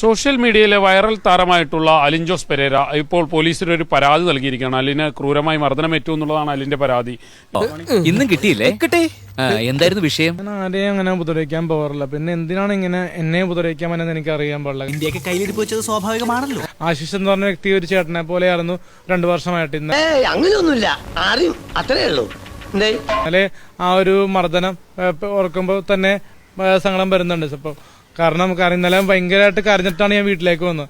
Social മീഡിയയിലെ viral താരമായിട്ടുള്ള അലിൻ ജോസ് പെരേര ഇപ്പോൾ പോലീസിന് ഒരു പരാതി നൽകിയിരിക്കുകയാണ്. അലിന് ക്രൂരമായി മർദ്ദനമേറ്റു എന്നുള്ളതാണ് അലിന്റെ പരാതി. ഇന്നും കിട്ടിയില്ലേ? കിട്ടി. എന്തായിരുന്നു വിഷയം? ആരെയും അങ്ങനെ ഉപദ്രവിക്കാൻ പോകാറില്ല. പിന്നെ എന്തിനാണ് ഇങ്ങനെ എന്നെ ഉപദ്രവിക്കാമെന്ന് എനിക്ക് അറിയാൻ പാടില്ല. ഇന്ത്യയ്ക്ക് കയ്യിലിരിപ്പ് വെച്ചത് സ്വാഭാവികമാണല്ലോ. ആശിഷ് എന്ന് പറഞ്ഞ വ്യക്തി ഒരു ചേട്ടനെ പോലെയായിരുന്നു രണ്ടു വർഷമായിട്ട് ഇന്ന്. അങ്ങനെയൊന്നുമില്ല. ആരും അത്രേ ഉള്ളൂ. അല്ലെ ആ ഒരു മർദ്ദനം ഓർക്കുമ്പോ ഓർക്കുമ്പോൾ തന്നെ സങ്കടം വരുന്നുണ്ട്. ഇപ്പൊ കാരണം കാരണം ഇന്നലെ ഭയങ്കരമായിട്ട് കരഞ്ഞിട്ടാണ് ഞാൻ വീട്ടിലേക്ക് വന്നത്.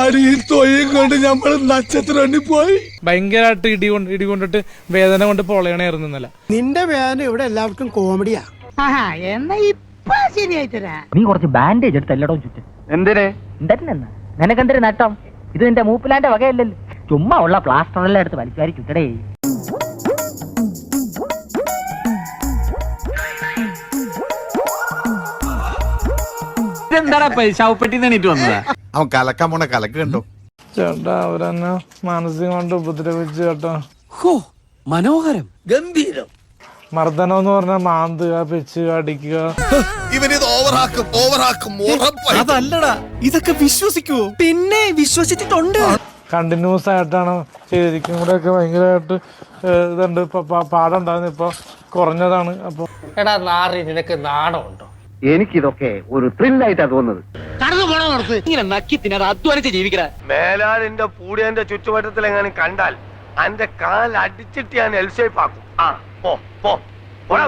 അടിയും തൊയ്യും കൊണ്ട് നമ്മൾ നക്ഷത്രം പോയി ഭയങ്കരമായിട്ട് ഇടി കൊണ്ട് ഇടി കൊണ്ടിട്ട് വേദന കൊണ്ട് പൊളയണായിരുന്നു ഇന്നലെ. നിന്റെ വേദന ഇവിടെ എല്ലാവർക്കും കോമഡിയാ. ആഹാ എന്നാ ഇപ്പൊ ശരിയായി തരാ നീ കുറച്ച് ബാൻഡേജ് എടുത്ത് എല്ലായിടവും ചുറ്റും. എന്തിനെ? എന്തെന്ന് നിനക്കെന്തൊരു നട്ടം? ഇത് നിന്റെ മൂപ്പിലാന്റെ വകയല്ലല്ലോ. ചുമ്മാ ഉള്ള പ്ലാസ്റ്റർ എല്ലാം എടുത്ത് വലിച്ചാരി ചുറ്റടേ. അവൻ കലക്കാൻ പോണ കലക്ക് കണ്ടോ? ചേട്ടാ അവരെന്നെ കൊണ്ട് ഉപദ്രവിച്ചു ചേട്ടാ മനോഹരം. ഗംഭീരം. മർദ്ദനം എന്ന് പറഞ്ഞാൽ മാന്തുക പിച്ച് അടിക്കുക. ഇവനിത് ഓവറാക്കും ഓവറാക്കും അതല്ലടാ ഇതൊക്കെ വിശ്വസിക്കുവോ? പിന്നെ വിശ്വസിച്ചിട്ടുണ്ട്. കണ്ടിന്യൂസ് ആയിട്ടാണ് ചെയ്തിരിക്കും കൂടെ ഒക്കെ ഭയങ്കരമായിട്ട് ഇതുണ്ട്. പാടുണ്ടായിരുന്നു ഇപ്പൊ കുറഞ്ഞതാണ്. അപ്പൊ എടാ നാറി നിനക്ക് നാണമുണ്ടോ? എനിക്കിതൊക്കെ ഒരു ത്രില്ലായിട്ടാ തോന്നുന്നത്. കടന്നു പോണത് ഇങ്ങനെ നക്കി തിന്നാതെ അധ്വാനിച്ച് ജീവിക്കണ മേലാൽ എന്റെ പൂടിയന്റെ ചുറ്റുവട്ടത്തിൽ എങ്ങനെ കണ്ടാൽ അന്റെ കാൽ അടിച്ചിട്ട് ഞാൻ എൽഷേപ്പ് ആക്കും. ആ പോ പോ. പോടാ.